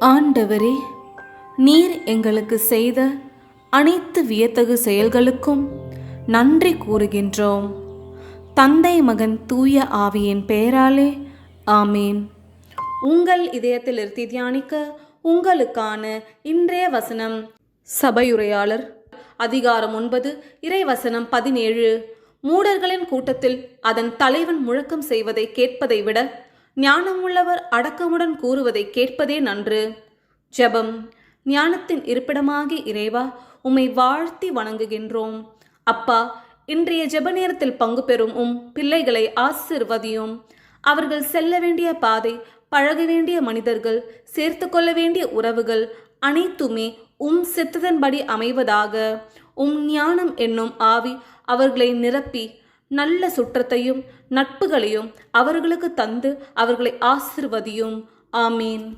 ஆண்டவரே நீர் எங்களுக்கு செய்த அனைத்து வியத்தகு செயல்களுக்கும் நன்றி கூறுகின்றோம். தந்தை மகன் தூய ஆவியின் பெயராலே ஆமேன். உங்கள் இதயத்தில் இருத்தி தியானிக்க உங்களுக்கான இன்றைய வசனம் சபையுரையாளர் அதிகாரம் ஒன்பது இறைவசனம் பதினேழு. மூடர்களின் கூட்டத்தில் அதன் தலைவன் முழக்கம் செய்வதை கேட்பதை விட ஞானமுள்ளவர் அடக்கமுடன் கூறுவதை கேட்பதே நன்று. ஜெபம். ஞானத்தின் இருப்பிடமாகி இறைவா உம்மை வாழ்த்தி வணங்குகின்றோம். அப்பா இன்றைய ஜெப நேரத்தில் பங்கு பெறும் உம் பிள்ளைகளை ஆசிர்வதியும். அவர்கள் செல்ல வேண்டிய பாதை பழக வேண்டிய மனிதர்கள் சேர்த்து கொள்ள வேண்டிய உறவுகள் அனைத்துமே உம் சித்ததன்படி அமைவதாக. உம் ஞானம் என்னும் ஆவி அவர்களை நிரப்பி நல்ல சுற்றத்தையும் நட்புகளையும் அவர்களுக்கு தந்து அவர்களை ஆசிர்வதியும். ஆமீன்.